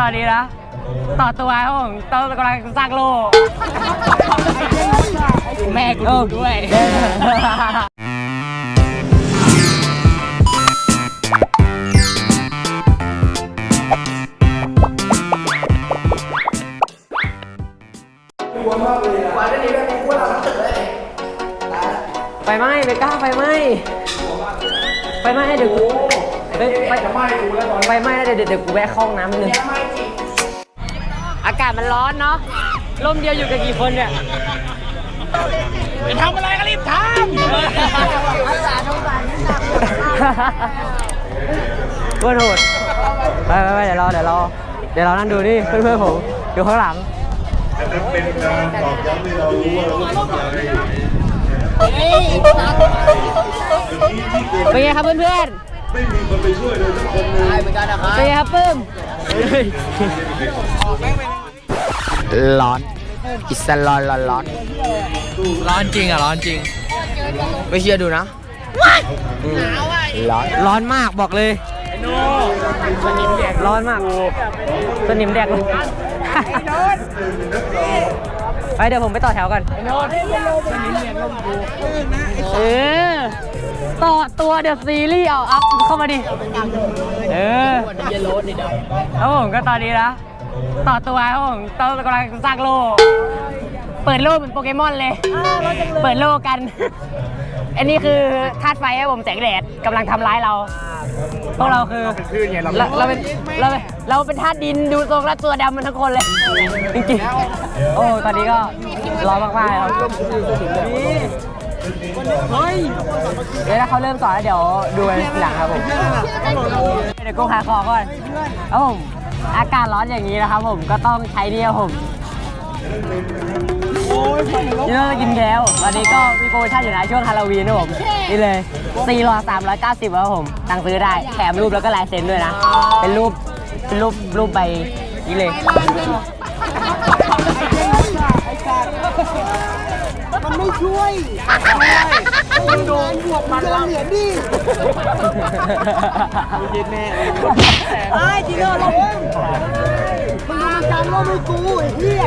ตอนนี้นะ ต่อตัวครับผมต้องกำลังสร้างโลกแม่กูดูด้วย ไฟไหม้เบก้าไฟไหม้ไฟไหม้เดี๋ยวกู ไฟไฟไฟไหม้แล้วเดี๋ยวเดี๋ยวกูแวะเข้าห้องน้ำนิดนึงอากาศมันร้อนเนาะลมเดียวอยู่กันกี่คนเนี่ยไปทำอะไรก็รีบทำก็โทษไปไปไปเดี๋ยวรอเดี๋ยวรอเดี๋ยวเรานั่งดูนี่เพื่อนๆผมอยู่ข้างหลังแต่นั้นเป็นการตอกย้ำให้เรารู้ว่าเราต้องทำอะไรอยู่เป็นไงครับเพื่อน ไม่มีคนไปช่วยเลยสักคนหนึงๆเป็นไงครับปื้มร้อน อิสร้อนร้อนร้อนร้อนจริงอะร้อนจริง ไม่เชื่อดูนะร้อนร้อนมากบอกเลยร้อนมากสนิมแดกเลยไปเดี๋ยวผมไปต่อแถวกันเออ ต่อตัวเดอะซีรีส์เอาอัพเข้ามาดิ เออครับผมก็ตอนนี้นะ ต่อตัวครับผมต้องกำลังสร้างโลกเปิดโลกเหมือนโปเกมอนเลย เปิดโลกกัน อันนี้คือธาตุไฟครับผมแสงแดดกำลังทำร้ายเราพวกเราคือเราเราเป็นเราเป็นเราเป็นธาตุดินดูทรงแล้วตัวดำมันทั้งคนเลยจริงๆโอ้ตอนนี้ก็ร้อนมากๆเลยครับ เฮ้ยเดี๋ยวถ้าเขาเริ่มสอนแล้วเดี๋ยวดูกันทีหลังครับผมเดี๋ยวกูหาของก่อนครับผมอากาศร้อนอย่างนี้นะครับผมก็ต้องใช้นี่ครับผมนี่เราจะกินแก้ววันนี้ก็มีโปรโมชั่นอยู่นะช่วงฮาโลวีนนะผมนี่เลย4รอ390ครับผมสั่งซื้อได้แถมรูปแล้วก็ลายเซ็นด้วยนะ เป็นรูปเป็นรูปรูปใบนี้เลย ไม่ช่วยมันโดนบวกมันละเหรียญดิไอ้จีโน่ลงมึงทำการว่าไม่กูไอ้เหี้ย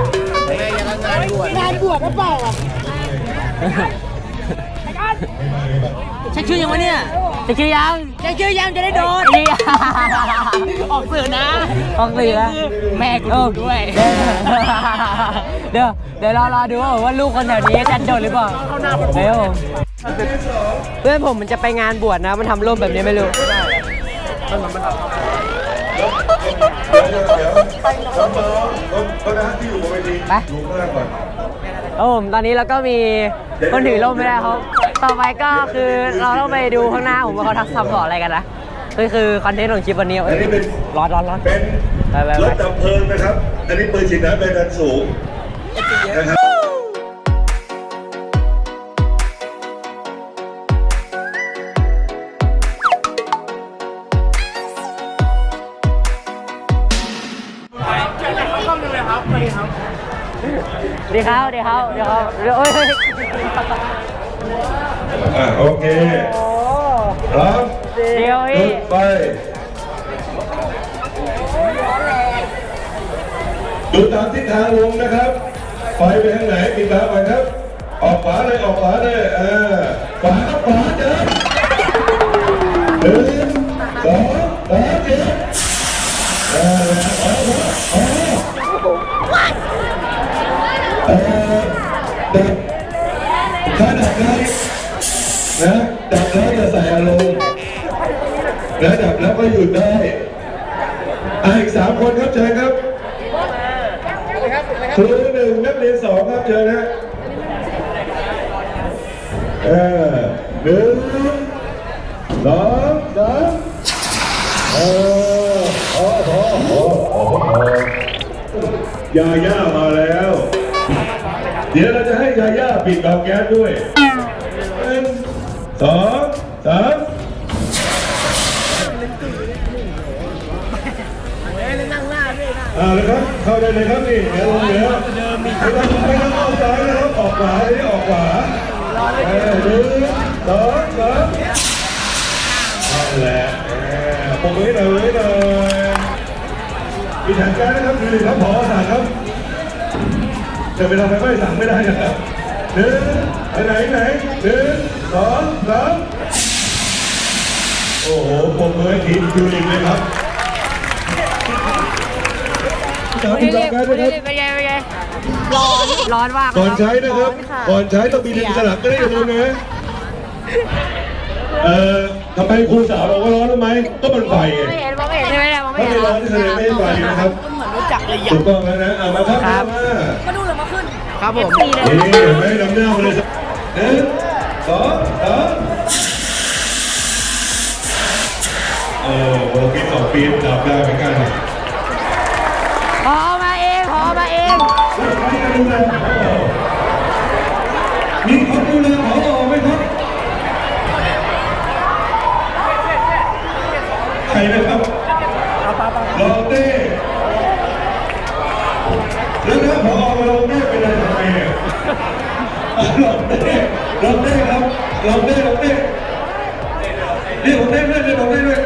งานบวชหรือเปล่าอะ เช็คชื่อยังวะเนี่ยเช็คชื่อยังเช็คชื่อยังจะได้โดนนี่ออกสื่อนะออกสื่อนะแม่กูดูด้วย เดี๋ยวเดี๋ยวรอรอดูว่าว่าลูกคนแถวนี้จะโดนหรือเปล่าเดี๋ยวผมเพื่อนผมมันจะไปงานบวชนะ มันทำร่มแบบนี้ไม่รู้เดี๋ยวน้องๆก็นะที่อยู่บนเวทีไปดูข้างล่างก่อนโอ้ผมตอนนี้เราก็มีคนถือร่มไม่ได้เขา ต่อไปก็คือเราต้องไปดูข้างหน้าผมว่าเขาทักทำสอนอะไรกันนะคือคือคอนเทนต์ของคลิปวันนี้อันนี้เป็นร้อนร้อนร้อนเป็นไปไปรไปถดับเพลิงนะครับ อันนี้ปืนฉีดน้ำแรงดันสูงนะครับดีครับดีครับดีครับเดี๋ยวโอ้ย อะโอเคพร้อมเดี๋ยวจุพี่ดไฟดูตามทิศทางวงนะครับไฟไปทางไหนติดตามไปครับ ออกขวาเลยออกขวาเลยอ่าขวาครับขวาเจอหนึ่งสองสามเจ็ดอ่าขวาขวาขวาเอ่อ นะดับแล้วจะใส่อารมณ์แล้วดับแล้วก็หยุดได้อะอีกสามคนครับเชิญครับครูหนึ่งนักเรียนสองครับเชิญนะเออหนึ่งสองสามเออโอ้โหโอ้โหโอ้โหยาย่ามาแล้ว เดี๋ยวเราจะให้ยาย่าปิดเตาแก๊สด้วย สองสามอ่าเลยครับ เข้าได้เลยครับนี่เดี๋ยวลงเดี๋ยวไม่ต้องไม่ต้องเข้าซ้ายนะครับ ออกขวาเลยออกขวาเออหนึ่งสองสามนั่นแหละเออปมมือหน่อยเลยมีมีถังแก๊สนะครับคือหนึ่งครับพอสั่งครับจะไปทำไฟไม้สั่งไม่ได้นะครับ หนึ่งไปไหนไหนหนึ่งสองสามโอ้โหผมมือให้ทีมคิวลิงเลยครับสามคุณสิลิบลสองลี่แก๊สคุณนะลิคลรับลี่เป็นไงเป็นไงร้อนร้อนมากก่อนใช้นะครับ ก่อนใช้ต้องมีดินสลักก็ได้อย่าลืมนะเอ่อทำไมครูสาวบอกว่าร้อนรู้ไหมก็มันไฟไงไม่เห็นมองไม่เห็นใช่ไหมเนี่ยมองไม่ถ้าเห็นไม่ร้อนที่แสดงไม่ให้ไฟนะครับถูกต้องแล้วนะเอามาครับ ครับมามาดูเลยมาขึ้นครับผมนี่ไม่ดำเนื้อมาเลยหนึ่งสองสามโอ้โหปีสองปีดับได้เหมือนกัน ลองเต้ลงเต้ครับลองเต้ลองเต้เรียกผมเต้ด้วยเรียกผมเต้ด้วย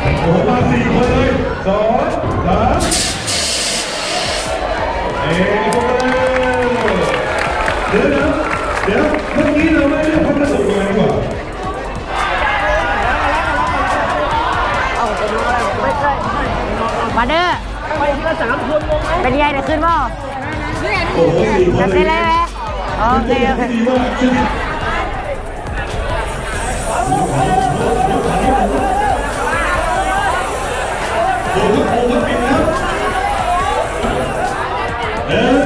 โอ้โหมาสี่คนเลยสองสามเอ้ยเดี๋ยวนะเดี๋ยวเมื่อกี้เราไม่ได้พัฒนาตัวดีกว่ามาเด้อเป็นไงเดี๋ยวขึ้นบ่โอ้โหสี่คนจะเลเต้ยนเลยไหมโอเคโอเคดีมากชื่อโอ้โหโอ้โหปิดครับหนึ่ง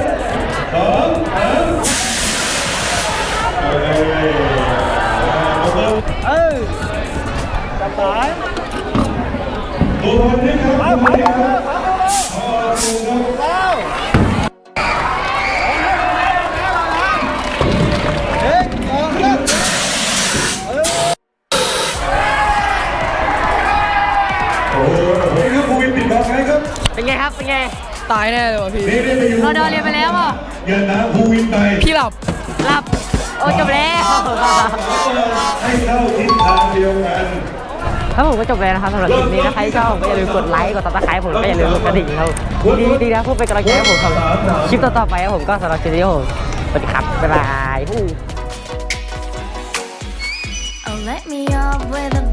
สอเอ้ยเออจับตายตัวนี้ครับ เป็นไงครับ เป็นไงตายแน่เลยว่ะพี่นี่ได้ไปอยู่เราเดินเรียนไปแล้วอะเงินน้ำภูวินไปพี่หลับ หลับ โอ้จบแล้วให้เข้าทิศทางเดียวกันครับผมก็จบแล้วนะครับสำหรับคลิปนี้นะใครชอบก็อย่าลืมกดไลค์ กดติดตามผมก็อย่าลืมกดกระดิ่งครับดีดีๆนะเพื่อเป็นกำลังใจให้ผมครับคลิปต่อๆไปครับผมก็สำหรับคลิปนี้ครับผมสวัสดีครับบ๊ายบาย Oh, let me off with a